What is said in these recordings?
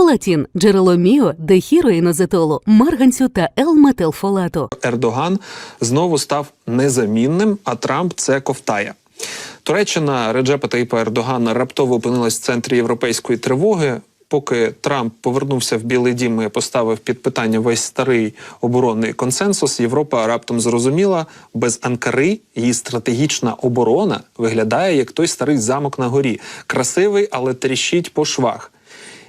Фолатін – джерело міо, дехіроїнозетолу, марганцю та Л-метилфолату. Ердоган знову став незамінним, а Трамп це ковтає. Туреччина Реджепа Таїпа Ердогана раптово опинилась в центрі європейської тривоги. Поки Трамп повернувся в Білий Дім і поставив під питання весь старий оборонний консенсус, Європа раптом зрозуміла, без Анкари її стратегічна оборона виглядає як той старий замок на горі, красивий, але тріщить по швах.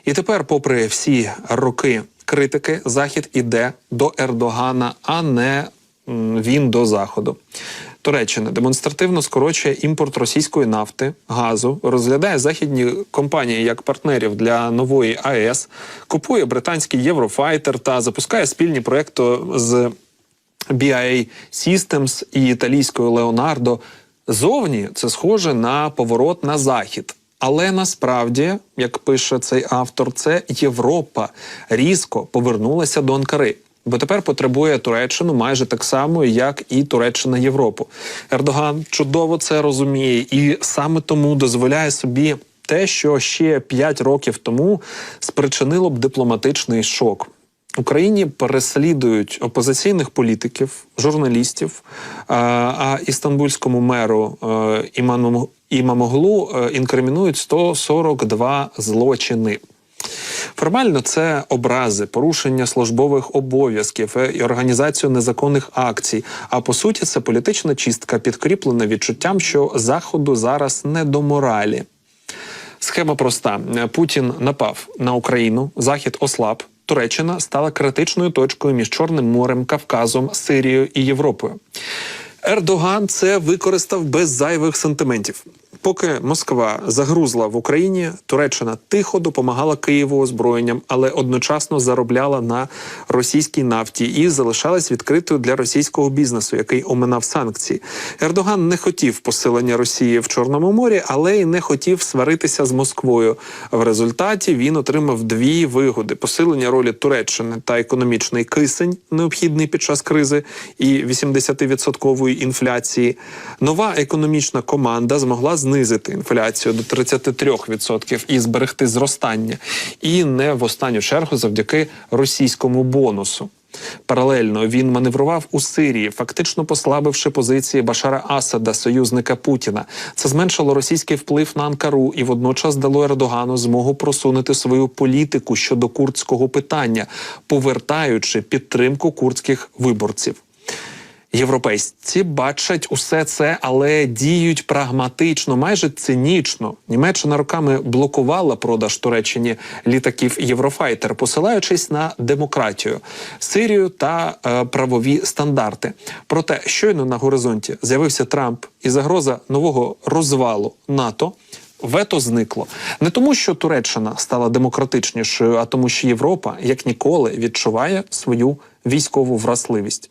І тепер, попри всі роки критики, Захід іде до Ердогана, а не він до Заходу. Туреччина демонстративно скорочує імпорт російської нафти, газу, розглядає західні компанії як партнерів для нової АЕС, купує британський Єврофайтер та запускає спільні проекти з BIA Systems і італійською Leonardo. Зовні це схоже на поворот на захід. Але насправді, як пише цей автор, це Європа різко повернулася до Анкари. Бо тепер потребує Туреччину майже так само, як і Туреччина Європу. Ердоган чудово це розуміє і саме тому дозволяє собі те, що ще 5 років тому спричинило б дипломатичний шок. Україні переслідують опозиційних політиків, журналістів, а, істанбульському меру е, Іману Імамоглу е, інкримінують 142 злочини. Формально це образи, порушення службових обов'язків е, і організацію незаконних акцій. А по суті, це політична чистка, підкріплена відчуттям, що заходу зараз не до моралі. Схема проста: Путін напав на Україну, Захід ослаб. Туреччина стала критичною точкою між Чорним морем, Кавказом, Сирією і Європою. Ердоган це використав без зайвих сантиментів. Поки Москва загрузла в Україні, Туреччина тихо допомагала Києву озброєнням, але одночасно заробляла на російській нафті і залишалась відкритою для російського бізнесу, який оминав санкції. Ердоган не хотів посилення Росії в Чорному морі, але й не хотів сваритися з Москвою. В результаті він отримав дві вигоди: посилення ролі Туреччини та економічний кисень, необхідний під час кризи і 80% інфляції. Нова економічна команда змогла знизити інфляцію до 33% і зберегти зростання, і не в останню чергу завдяки російському бонусу. Паралельно він маневрував у Сирії, фактично послабивши позиції Башара Асада, союзника Путіна. Це зменшило російський вплив на Анкару і водночас дало Ердогану змогу просунути свою політику щодо курдського питання, повертаючи підтримку курдських виборців. Європейці бачать усе це, але діють прагматично, майже цинічно. Німеччина роками блокувала продаж Туреччині літаків Єврофайтер, посилаючись на демократію, Сирію та е, правові стандарти. Проте щойно на горизонті з'явився Трамп і загроза нового розвалу НАТО. Вето зникло не тому, що Туреччина стала демократичнішою, а тому, що Європа як ніколи відчуває свою військову вразливість.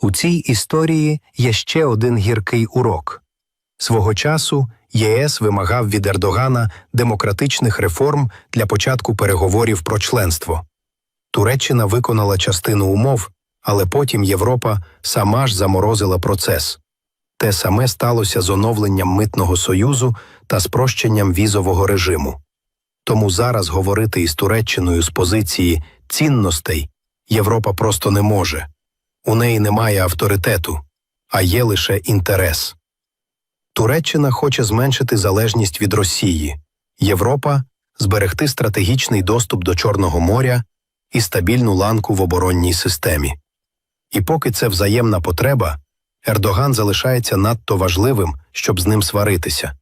У цій історії є ще один гіркий урок. Свого часу ЄС вимагав від Ердогана демократичних реформ для початку переговорів про членство. Туреччина виконала частину умов, але потім Європа сама ж заморозила процес. Те саме сталося з оновленням митного союзу та спрощенням візового режиму. Тому зараз говорити із Туреччиною з позиції цінностей Європа просто не може. У неї немає авторитету, а є лише інтерес. Туреччина хоче зменшити залежність від Росії, Європа зберегти стратегічний доступ до Чорного моря і стабільну ланку в оборонній системі. І поки це взаємна потреба, Ердоган залишається надто важливим, щоб з ним сваритися,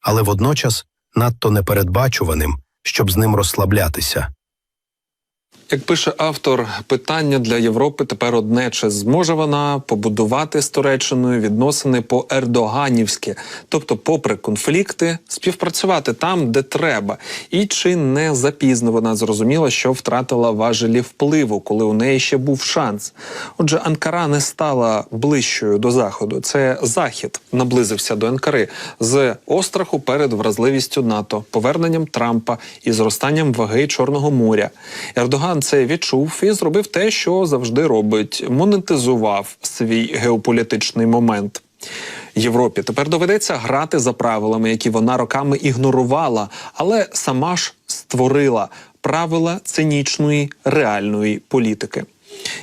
але водночас надто непередбачуваним, щоб з ним розслаблятися. Як пише автор, питання для Європи тепер одне: чи зможе вона побудувати з Туреччиною відносини по ердоганівськи, тобто, попри конфлікти, співпрацювати там, де треба, і чи не запізно вона зрозуміла, що втратила важелі впливу, коли у неї ще був шанс. Отже, Анкара не стала ближчою до заходу. Це захід наблизився до Анкари з остраху перед вразливістю НАТО, поверненням Трампа і зростанням ваги Чорного моря. Ердоган це відчув і зробив те, що завжди робить: монетизував свій геополітичний момент. Європі. Тепер доведеться грати за правилами, які вона роками ігнорувала, але сама ж створила правила цинічної реальної політики.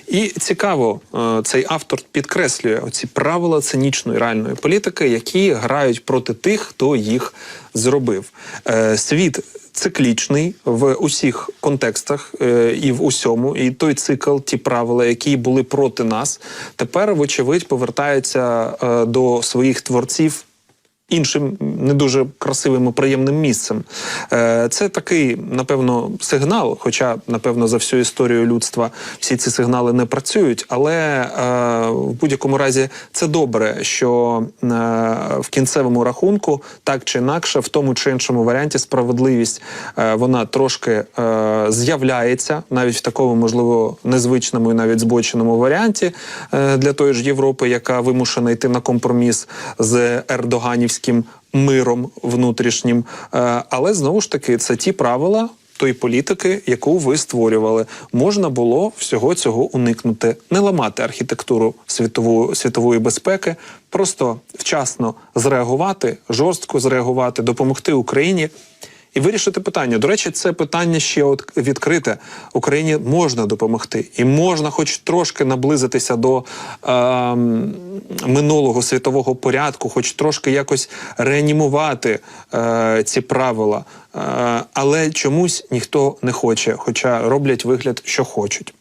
І цікаво, е, цей автор підкреслює оці правила цинічної реальної політики, які грають проти тих, хто їх зробив. Е, Світ циклічний в усіх контекстах е, і в усьому, і той цикл, ті правила, які були проти нас, тепер, вочевидь, повертаються е, до своїх творців іншим не дуже красивим і приємним місцем. Е, Це такий, напевно, сигнал, хоча, напевно, за всю історію людства всі ці сигнали не працюють. Але е, в будь-якому разі це добре, що е, в кінцевому рахунку, так чи інакше, в тому чи іншому варіанті справедливість вона трошки з'являється, навіть в такому, можливо, незвичному і навіть збоченому варіанті для тої ж Європи, яка вимушена йти на компроміс з ердоганівським миром внутрішнім. Е, Але знову ж таки, це ті правила. Тої політики, яку ви створювали, можна було всього цього уникнути, не ламати архітектуру світової світової безпеки, просто вчасно зреагувати, жорстко зреагувати, допомогти Україні і вирішити питання. До речі, це питання ще от відкрите. Україні можна допомогти, і можна, хоч трошки наблизитися до е, минулого світового порядку, хоч трошки якось реанімувати е, ці правила. Е, але чомусь ніхто не хоче, хоча роблять вигляд, що хочуть.